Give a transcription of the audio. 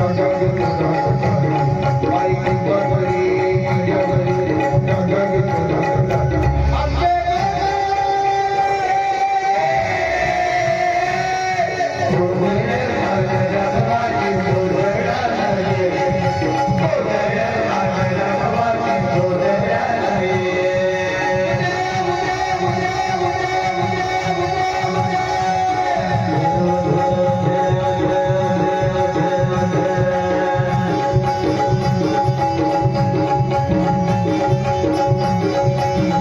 दा Música